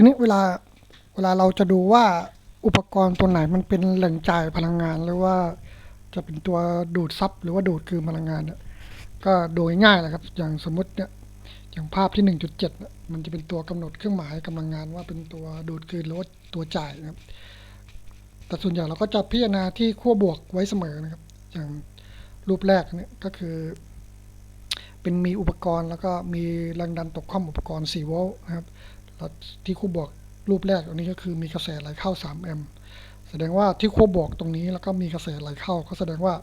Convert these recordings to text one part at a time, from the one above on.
ทีนี้เวลาเวลาเราจะดูว่าอุปกรณ์ตัวไหนมันเป็นแหล่งจ่ายพลังงาน หรือว่าจะเป็นตัวดูดซับหรือว่าดูดคืนพลังงานเนี่ยก็โดยง่ายเลยครับ อย่างสมมติเนี่ยอย่างภาพที่ 1.7เนี่ยมันจะเป็นตัวกำหนดเครื่องหมายกำลังงานว่าเป็นตัวดูดคืนหรือว่าตัวจ่ายนะครับ แต่ส่วนใหญ่เราก็จะพิจารณาที่ขั้วบวกไว้เสมอนะครับ อย่างรูปแรกเนี่ยก็คือ เป็นมีอุปกรณ์แล้วก็มีแรงดันตกข้อมอุปกรณ์4โวลต์นะครับ ที่ขั้วบวกรูปแรกอันนี้ก็คือมีกระแสไหลเข้า 3 แอมป์แสดงว่าที่ขั้วบวกตรงนี้แล้วก็มีกระแสไหลเข้า ก็แสดงว่า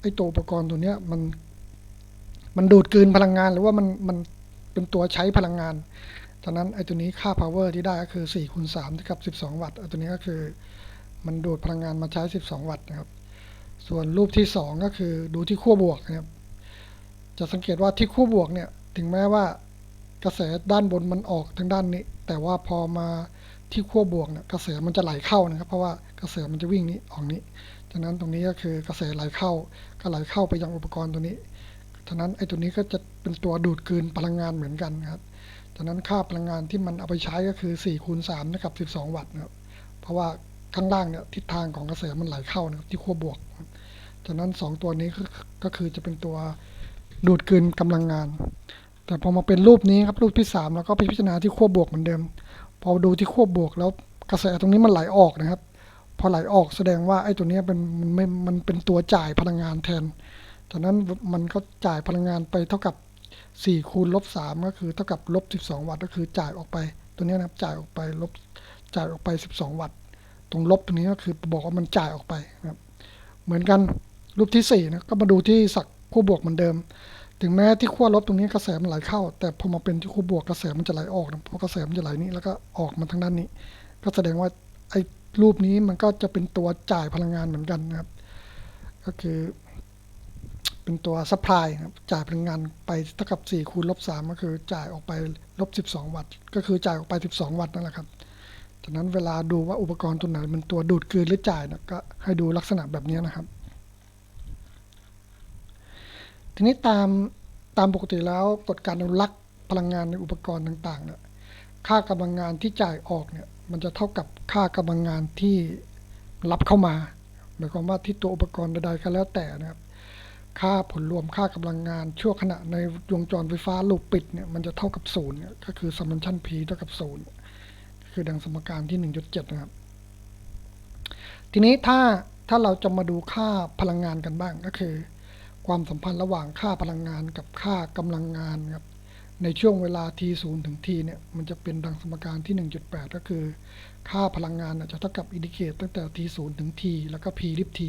ไอ้ตัวอุปกรณ์ตัวเนี้ยมัน มันดูดกลืนพลังงานหรือว่ามันมันเป็นตัวใช้พลังงานฉะนั้นไอ้ตัวนี้ค่า power ที่ได้ก็คือ4คูณ3เท่ากับ 12 วัตต์ไอ้ตัวนี้ก็คือ มันดูดพลังงานมาใช้ 12 วัตต์นะครับ ส่วนรูปที่ 2 ก็คือดูที่ขั้วบวกนะครับจะสังเกตว่าที่ขั้วบวกเนี่ยถึงแม้ว่ากระแสด้านบนมันออกทางด้านนี้ แต่ว่าพอมาที่ขั้วบวกเนี่ยกระแสมันจะไหลเข้านะครับ เพราะว่ากระแสมันจะวิ่งนี้ออกนี้ฉะนั้นตรงนี้ก็คือกระแสไหลเข้าก็ไหลเข้าไปยังอุปกรณ์ตัวนี้ฉะนั้นไอ้ตัวนี้ก็จะเป็นตัวดูดคืนพลังงานเหมือนกันครับฉะนั้นค่าพลังงานที่มันเอาไปใช้ก็คือ4คูณ3เท่ากับ 12 วัตต์นะครับเพราะว่าข้างล่างเนี่ยทิศทางของกระแสมันไหลเข้านะครับที่ขั้วบวกฉะนั้น 2 ตัวนี้ก็คือจะเป็นตัวดูดคืนกำลังงาน แต่พอมาเป็นรูปนี้ครับรูปที่ 3 แล้วก็ไปพิจารณาที่ขั้วบวกเหมือนเดิม พอดูที่ขั้วบวกแล้วกระแสตรงนี้มันไหลออกนะครับ พอไหลออกแสดงว่าไอ้ตัวนี้เป็นมันไม่มันเป็นตัวจ่ายพลังงานแทนจากนั้นมันก็จ่ายพลังงานไปเท่ากับ4คูณลบ3ก็คือเท่ากับลบ12 วัตต์ก็คือจ่ายออกไปตัวนี้นะครับจ่ายออกไปลบจ่ายออกไป 12 วัตต์ตรงลบตรงนี้ก็คือบอกว่ามันจ่ายออกไปนะครับเหมือนกันรูปที่4นะก็มาดูที่สักขั้วบวกเหมือนเดิม ถึงแม้ที่ขั้วลบตรงนี้กระแสมันไหลเข้า แต่พอมาเป็นที่ขั้วบวกกระแสมันจะไหลออกนะเพราะกระแสมันจะไหลนี้แล้วก็ออกมาทางด้านนี้ ก็แสดงว่าไอ้รูปนี้มันก็จะเป็นตัวจ่ายพลังงานเหมือนกันนะครับ ก็คือเป็นตัวซัพพลายครับจ่ายพลังงานไปเท่ากับ4คูณลบ3ก็คือจ่ายออกไปลบ12 วัตต์ ก็คือจ่ายออกไป 12 วัตต์นั่นแหละครับฉะนั้นเวลาดูว่าอุปกรณ์ตัวไหนมันตัวดูดกลืนหรือจ่ายนะก็ให้ดูลักษณะแบบนี้นะครับ ทีนี้ตามตามปกติแล้วกฎการอนุรักษ์พลังงานในอุปกรณ์ต่างๆเนี่ยค่ากำลังงานที่จ่ายออกเนี่ยมันจะเท่ากับค่ากำลังงานที่รับเข้ามาหมายความว่าที่ตัวอุปกรณ์ใดๆก็แล้วแต่นะครับ ค่าผลรวมค่ากำลังงานชั่วขณะในวงจรไฟฟ้าลูกปิดเนี่ยมันจะเท่ากับศูนย์เนี่ยก็คือ summation p เท่ากับศูนย์คือดังสมการที่ 1.7 นะครับ ทีนี้ถ้าถ้าเราจะมาดูค่าพลังงานกันบ้างก็คือ ความสัมพันธ์ระหว่างค่าพลังงานกับค่ากำลังงานครับในช่วงเวลา t 0ถึง t เนี่ยมันจะเป็นดังสมการที่ 1.8 ก็คือ ค่าพลังงานจะเท่ากับอินดิเคตตั้งแต่ t 0ถึง t แล้วก็ p ลิบ t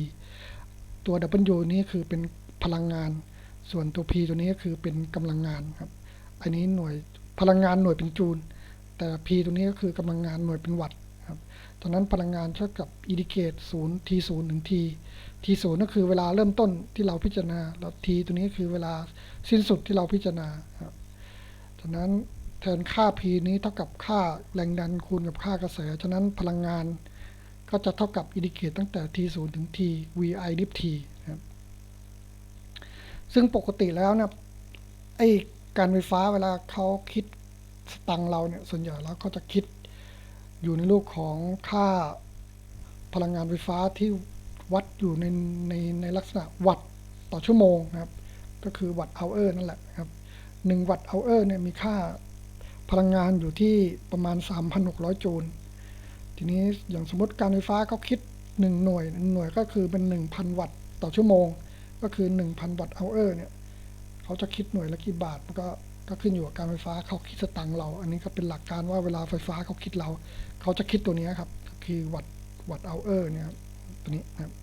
ตัว W นี้คือเป็นพลังงาน ส่วนตัว P ตัวนี้ก็คือเป็นกำลังงานครับ อันนี้หน่วยพลังงานหน่วยเป็นจูล แต่ P ตัวนี้ก็คือกำลังงานหน่วยเป็นวัตต์ ครับดังนั้นพลังงานเท่ากับอินดิเคต0 t 0ถึง t t 0ก็คือเวลาเริ่มต้นที่เราพิจารณา แล้ว t ตัวนี้คือเวลาสิ้นสุดที่เราพิจารณาครับดังนั้นแทนค่า P นี้เท่ากับค่าแรงดันคูณกับค่ากระแส ฉะนั้นพลังงานก็จะเท่ากับอินดิเคตตั้งแต่ t 0ถึง t vi ดิฟ t ครับซึ่งปกติแล้วเนี่ยไอ้การไฟฟ้าเวลาเขาคิดสตังเราเนี่ย ส่วนใหญ่แล้วเขาจะคิด อยู่ในรูปของค่าพลังงานไฟฟ้าที่วัดอยู่ในในในลักษณะวัตต์ต่อชั่วโมงนะครับ ก็คือวัตต์เอาเออร์นั่นแหละครับหนึ่งวัตต์เอาเออร์เนี่ยมีค่าพลังงานอยู่ที่ประมาณ 3,600 จูล ทีนี้อย่างสมมติการไฟฟ้าเขาคิด 1 หน่วยหน่วยก็คือเป็น 1,000 วัตต์ต่อชั่วโมง ก็คือ 1,000 วัตต์เอาเออร์เนี่ยเขาจะคิดหน่วยละกี่บาทมันก็ ก็ขึ้นอยู่กับการไฟฟ้าเขาคิดสตังค์เรา อันนี้ก็เป็นหลักการว่าเวลาไฟฟ้าเขาคิดเรา เขาจะคิดตัวนี้ครับ คือวัตต์วัตต์เอาเออร์เนี่ยตัวนี้นะครับ